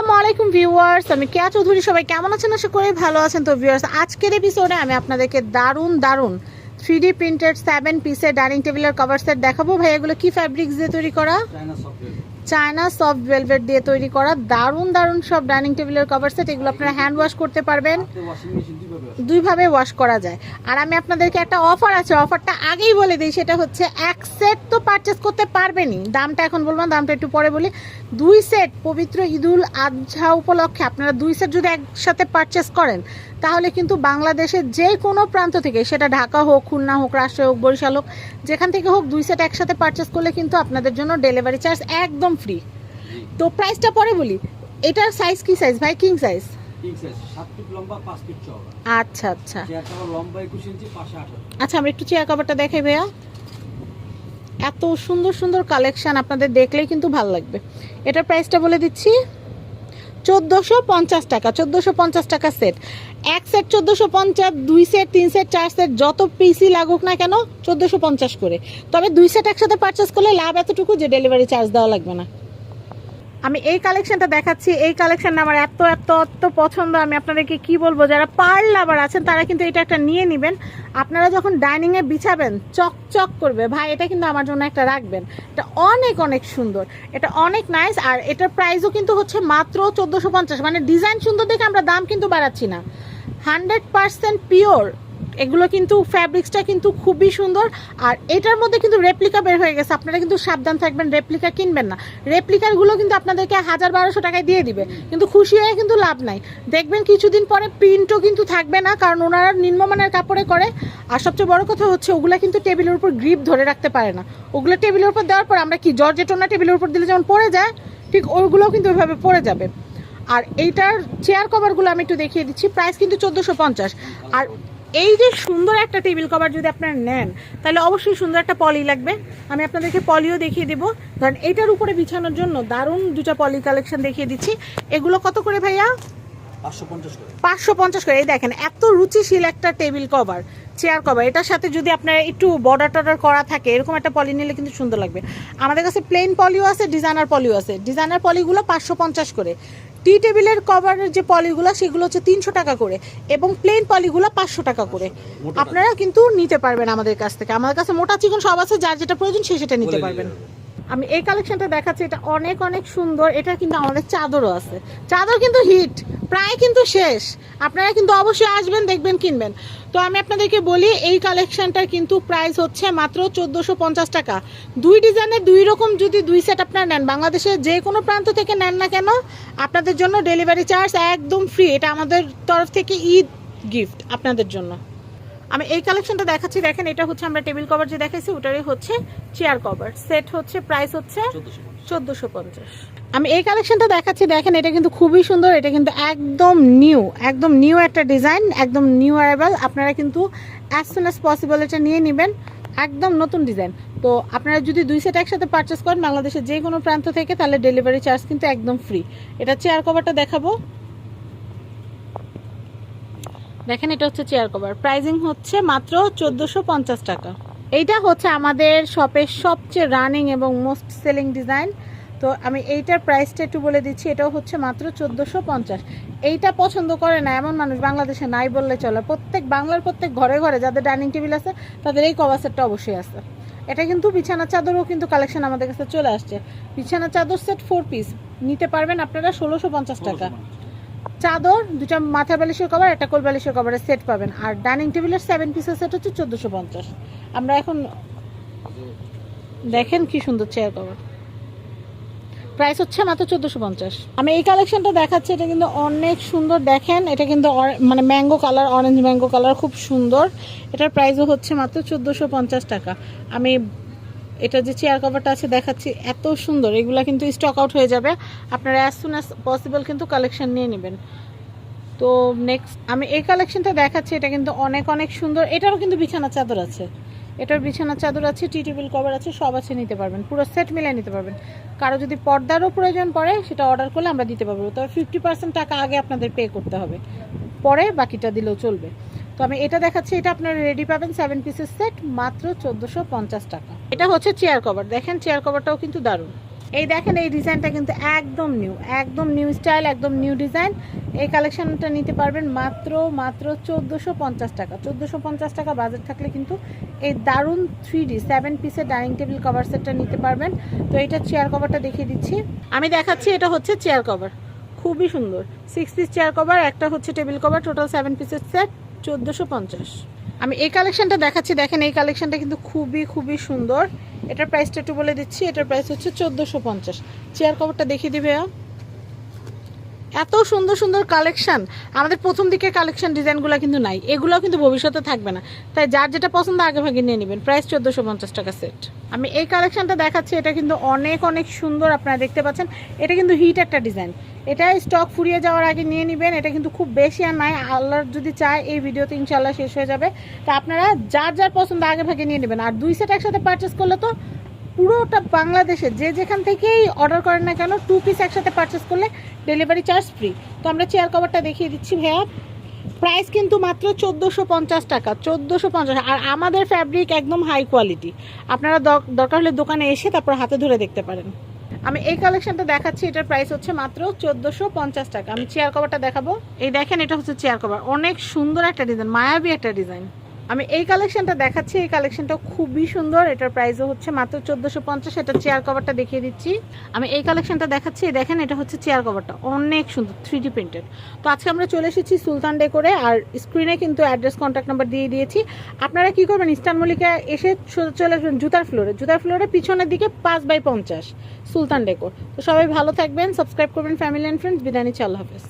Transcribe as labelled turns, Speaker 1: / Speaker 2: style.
Speaker 1: আসসালামু আলাইকুম ভিউয়ার্স আমি কেয়া চৌধুরী সবাই কেমন আছেন? আশা করে ভালো আছেন। তো ভিউয়ার্স আজকের এপিসোডে আমি আপনাদেরকে দারুণ দারুণ থ্রি ডি প্রিন্টেড সেভেন পিসের ডাইনিং টেবিলের কভার সেট দেখাবো। ভাই এগুলো কি ফ্যাব্রিক্স দিয়ে তৈরি করা?
Speaker 2: চায়না
Speaker 1: সফট ভেলভেট দিয়ে তৈরি করা। দারুণ দারুণ সব ডাইনিং টেবিলের কভার সেট এগুলো আপনারা হ্যান্ড ওয়াশ করতে পারবেন।
Speaker 2: দুইভাবে
Speaker 1: ওয়াশ করা যায়। আর আমি আপনাদেরকে একটা অফার আছে অফারটা আগেই বলে দিই সেটা হচ্ছে এক সেট তো পারচেস করতে পারবেনই। দামটা এখন বলব না, দামটা একটু পরে বলি। দুই সেট পবিত্র ঈদুল আজহা উপলক্ষে আপনারা দুই সেট যদি একসাথে পারচেস করেন তাহলে কিন্তু বাংলাদেশের যে কোনো প্রান্ত থেকে সেটা ঢাকা হোক খুলনা হোক রাজশাহী হোক বরিশাল হোক যেখান থেকে হোক দুই সেট একসাথে পারচেস করলে কিন্তু আপনাদের জন্য ডেলিভারি চার্জ একদম ফ্রি তো প্রাইসটা পরে বলি এটার সাইজ কি সাইজ ভাই কিং সাইজ আচ্ছা আচ্ছা। আচ্ছা আমরা একটু চেয়ার কভারটা দেখাই ভাইয়া। এত সুন্দর সুন্দর কালেকশন আপনাদের দেখলেই কিন্তু ভালো লাগবে। এটার প্রাইসটা বলে দিচ্ছি চোদ্দোশো পঞ্চাশ টাকা চোদ্দোশো পঞ্চাশ টাকা সেট এক সেট চোদ্দোশো পঞ্চাশ দুই সেট তিন সেট চার সেট যত পিসি লাগুক না কেন চোদ্দোশো পঞ্চাশ করে। তবে দুই সেট একসাথে পারচেস করলে লাভ এতটুকু যে ডেলিভারি চার্জ দেওয়া লাগবে না। আমি এই কালেকশনটা দেখাচ্ছি, এই কালেকশনটা আমার এত এত এত পছন্দ। আমি আপনাদেরকে কি বলব, যারা পার লাভার আছেন, তারা কিন্তু এটা একটা নিয়ে নেবেন। আপনারা যখন ডাইনিং এ বিছাবেন চক চক করবে। ভাই, এটা কিন্তু আমার জন্য একটা রাখবেন। এটা অনেক অনেক সুন্দর। এটা অনেক নাইস আর এটার প্রাইসও কিন্তু হচ্ছে মাত্র চোদ্দোশো মানে ডিজাইন সুন্দর দেখে আমরা দাম কিন্তু বাড়াচ্ছি না। হান্ড্রেড পার্সেন্ট পিওর এগুলো কিন্তু ফ্যাব্রিক্সটা কিন্তু খুবই সুন্দর। আর এটার মধ্যে কিন্তু রেপ্লিকা বের হয়ে গেছে। আপনারা কিন্তু সাবধান থাকবেন রেপ্লিকা কিনবেন না। রেপ্লিকারগুলো কিন্তু আপনাদেরকে হাজার বারোশো টাকায় দিয়ে দিবে। কিন্তু খুশি হয়ে কিন্তু লাভ নাই। দেখবেন কিছুদিন পরে প্রিন্টও কিন্তু থাকবে না, কারণ ওনারা নিম্নমানের কাপড়ে করে। আর সবচেয়ে বড় কথা হচ্ছে, ওগুলো কিন্তু টেবিলের উপর গ্রিপ ধরে রাখতে পারে না। ওগুলো টেবিলের উপর দেওয়ার পর আমরা কি জর্জেটোনা টেবিলের উপর দিলে যেমন পড়ে যায়, ঠিক ওইগুলোও কিন্তু ওইভাবে পড়ে যাবে। আর এইটার চেয়ার কভারগুলো আমি একটু দেখিয়ে দিচ্ছি। প্রাইস কিন্তু চোদ্দোশো পঞ্চাশ। আর এই যে সুন্দর একটা টেবিল কভার যদি আপনারা নেন তাহলে অবশ্যই সুন্দর একটা পলি লাগবে। আমি আপনাদেরকে পলিও দেখিয়ে দেবো। ধরেন এটার উপরে বিছানোর জন্য দারুণ দুটা পলি কালেকশন দেখিয়ে দিচ্ছি। এগুলো কত করে ভাইয়া?
Speaker 2: পাঁচশো পঞ্চাশ করে।
Speaker 1: পাঁচশো পঞ্চাশ করে। এই দেখেন এত রুচিশীল একটা টেবিল কভার চেয়ার কভার এটার সাথে যদি আপনার একটু বর্ডার টর্ডার করা থাকে এরকম একটা পলি নিলে কিন্তু সুন্দর লাগবে। আমাদের কাছে প্লেন পলিও আছে ডিজাইনার পলিও আছে। ডিজাইনার পলিগুলো পাঁচশো পঞ্চাশ করে। টি টেবিলের কভারের যে পলিগুলো সেগুলো হচ্ছে তিনশো টাকা করে এবং প্লেন পলিগুলো পাঁচশো টাকা করে। আপনারা কিন্তু নিতে পারবেন আমাদের কাছ থেকে। আমাদের কাছে মোটা চিকন সব আছে যার যেটা প্রয়োজন সে সেটা নিতে পারবেন। আমি এই কালেকশনটা দেখাচ্ছি এটা অনেক অনেক সুন্দর। এটা কিন্তু আমাদের চাদরও আছে। চাদর কিন্তু হিট। প্রায় কিন্তু শেষ। আপনারা কিন্তু অবশ্যই আসবেন, দেখবেন, কিনবেন। তো আমি আপনাদেরকে বলি, এই কালেকশানটার কিন্তু প্রাইস হচ্ছে মাত্র চোদ্দোশো পঞ্চাশ টাকা। দুই ডিজাইনের দুই রকম যদি দুই সেট আপনারা নেন, বাংলাদেশের যে কোনো প্রান্ত থেকে নেন না কেন, আপনাদের জন্য ডেলিভারি চার্জ একদম ফ্রি এটা আমাদের তরফ থেকে ঈদ গিফট আপনাদের জন্য। আমি এই কালেকশনটা দেখাচ্ছি। দেখেন, এটা হচ্ছে আমরা টেবিল কভার যে দেখাইছি, ওটারই হচ্ছে চেয়ার কভার সেট হচ্ছে প্রাইস হচ্ছে
Speaker 2: চোদ্দশো পঞ্চাশ।
Speaker 1: আমি এই কালেকশনটা দেখাচ্ছি, দেখেন, এটা কিন্তু খুবই সুন্দর, এটা কিন্তু একদম নিউ একদম নিউ একটা ডিজাইন একদম নিউ অ্যারাইভাল আপনারা কিন্তু অ্যাজ সুন অ্যাজ পসিবল এটা নিয়ে নেবেন, একদম নতুন ডিজাইন তো আপনারা যদি দুই সেট একসাথে পারচেস করেন, বাংলাদেশের যে কোনো প্রান্ত থেকে, তাহলে ডেলিভারি চার্জ কিন্তু একদম ফ্রি এটা চেয়ার কভারটা দেখাবো। দেখেন এটা হচ্ছে চেয়ার কভার প্রাইজিং হচ্ছে মাত্র চোদ্দোশো পঞ্চাশ টাকা। এইটা হচ্ছে আমাদের শপের সবচেয়ে রানিং এবং মোস্ট সেলিং ডিজাইন তো আমি এইটার প্রাইসটা একটু বলে দিচ্ছি এটাও হচ্ছে মাত্র চোদ্দোশো পঞ্চাশ। এইটা পছন্দ করে না এমন মানুষ বাংলাদেশে নাই বললে চলে। প্রত্যেক বাংলার প্রত্যেক ঘরে ঘরে যাদের ডাইনিং টেবিল আছে তাদের এই কভার সেটটা অবশ্যই আছে। এটা কিন্তু বিছানা চাদরও কিন্তু কালেকশন আমাদের কাছে চলে আসছে। বিছানা চাদর সেট ফোর পিস নিতে পারবেন আপনারা ষোলোশো পঞ্চাশ টাকা। চাদর দুটা মাথা বালিশের কভার একটা কোল বালিশের কভারের সেট পাবেন। আর ডাইনিং টেবিলের সেভেন পিসের সেট হচ্ছে চোদ্দোশো পঞ্চাশ। আমরা এখন দেখেন কি সুন্দর চেয়ার কভার প্রাইস হচ্ছে মাত্র চোদ্দোশো পঞ্চাশ। আমি এই কালেকশনটা দেখাচ্ছি, এটা কিন্তু অনেক সুন্দর। দেখেন, এটা কিন্তু মানে mango colour orange mango colour খুব সুন্দর। এটার প্রাইসও হচ্ছে মাত্র চোদ্দোশো পঞ্চাশ টাকা। আমি এটা যে চেয়ার কভারটা আছে দেখাচ্ছি, এত সুন্দর। এগুলা কিন্তু স্টক আউট হয়ে যাবে। আপনারা অ্যাজ সুন অ্যাজ পসিবল কিন্তু কালেকশন নিয়ে নেবেন। তো নেক্সট আমি এই কালেকশনটা দেখাচ্ছি, এটা কিন্তু অনেক অনেক সুন্দর। এটারও কিন্তু বিছানা চাদর আছে। এটার বিছানা চাদর আছে, টি টেবিল কভার আছে, সব আছে, নিতে পারবেন। পুরো সেট মিলিয়ে নিতে পারবেন। কারও যদি পর্দারও প্রয়োজন পড়ে, সেটা অর্ডার করলে আমরা দিতে পারব। তবে ফিফটি পার্সেন্ট টাকা আগে আপনাদের পে করতে হবে। পরে বাকিটা দিলেও চলবে। তো আমি এটা দেখাচ্ছি, এটা আপনারা রেডি পাবেন সেভেন পিসের সেট মাত্র চোদ্দোশো টাকা। এটা হচ্ছে চেয়ার কভার দেখেন চেয়ার কভারটাও কিন্তু দারুণ। এই দেখেন এই ডিজাইনটা কিন্তু একদম নিউ একদম নিউ স্টাইল একদম নিউ ডিজাইন এই কালেকশনটা নিতে পারবেন মাত্র মাত্র চোদ্দোশো পঞ্চাশ টাকা। চোদ্দোশো পঞ্চাশ টাকা বাজেট থাকলে কিন্তু এই দারুণ থ্রি ডি সেভেন পিসের ডাইনিং টেবিল কভার সেটটা নিতে পারবেন। তো এটা চেয়ার কভারটা দেখিয়ে দিচ্ছি। আমি দেখাচ্ছি এটা হচ্ছে চেয়ার কভার খুবই সুন্দর। সিক্স পিস চেয়ার কভার একটা হচ্ছে টেবিল কভার টোটাল সেভেন পিসের সেট চোদ্দোশো পঞ্চাশ। আমি এই কালেকশনটা দেখাচ্ছি, দেখেন এই কালেকশনটা কিন্তু খুবই খুবই সুন্দর। এটার প্রাইসটা একটু বলে দিচ্ছি, এটার প্রাইস হচ্ছে চোদ্দোশো পঞ্চাশ। চেয়ার কভারটা দেখিয়ে দিবে এত সুন্দর সুন্দর কালেকশন আমাদের প্রথম দিকের কালেকশন ডিজাইনগুলো কিন্তু নাই। এগুলো কিন্তু ভবিষ্যতে থাকবে না। তাই যার যেটা পছন্দ, আগে ভাগে নিয়ে নেবেন। প্রাইস চোদ্দোশো পঞ্চাশ টাকা সেট আমি এই কালেকশানটা দেখাচ্ছি, এটা কিন্তু অনেক অনেক সুন্দর আপনারা দেখতে পাচ্ছেন। এটা কিন্তু হিট একটা ডিজাইন। এটা স্টক ফুরিয়ে যাওয়ার আগে নিয়ে নেবেন, এটা কিন্তু খুব বেশি আর নাই। আল্লাহর যদি চায়, এই ভিডিওতে ইনশাল্লাহ শেষ হয়ে যাবে। তা আপনারা যার যার পছন্দ, আগে ভাগে নিয়ে নেবেন। আর দুই সেট একসাথে পারচেস করলে তো পুরোটা বাংলাদেশে যে যেখান থেকেই অর্ডার করেন না কেন টু পিস একসাথে পারচেস করলে ডেলিভারি চার্জ ফ্রি তো আমরা চেয়ার কভারটা দেখিয়ে দিচ্ছি, ভাইয়া। প্রাইস কিন্তু মাত্র চোদ্দোশো পঞ্চাশ টাকা, চোদ্দোশো পঞ্চাশ। আর আমাদের ফ্যাব্রিক একদম হাই কোয়ালিটি। আপনারা দর- দরকার হলে দোকানে এসে তারপর হাতে ধরে দেখতে পারেন। আমি এই কালেকশনটা দেখাচ্ছি, এটার প্রাইস হচ্ছে মাত্র চোদ্দোশো পঞ্চাশ টাকা। আমি চেয়ার কভারটা দেখাবো। এই দেখেন, এটা হচ্ছে চেয়ার কভার অনেক সুন্দর একটা ডিজাইন মায়াবী একটা ডিজাইন আমি এই কালেকশনটা দেখাচ্ছি, এই কালেকশনটা খুবই সুন্দর। এটার প্রাইসও হচ্ছে মাত্র চোদ্দোশো পঞ্চাশ, এটা চেয়ার কভারটা দেখিয়ে দিচ্ছি। আমি এই কালেকশনটা দেখাচ্ছি, দেখেন এটা হচ্ছে চেয়ার কভারটা অনেক সুন্দর থ্রি ডি প্রিন্টেড তো আজকে আমরা চলে এসেছি সুলতান ডে করে আর স্ক্রিনে কিন্তু অ্যাড্রেস কন্ট্যাক্ট নাম্বার দিয়ে দিয়েছি। আপনারা কি করবেন, ইস্টার্ন মল্লিকা এসে চলে আসবেন জুতার ফ্লোরে জুতার ফ্লোরে পিছনের দিকে পাঁচ বাই পঞ্চাশ, সুলতান ডেকোর তো সবাই ভালো থাকবেন সাবস্ক্রাইব করবেন ফ্যামিলি অ্যান্ড ফ্রেন্ডস বিদায় নিচ্ছি, আল্লাহ হাফেজ।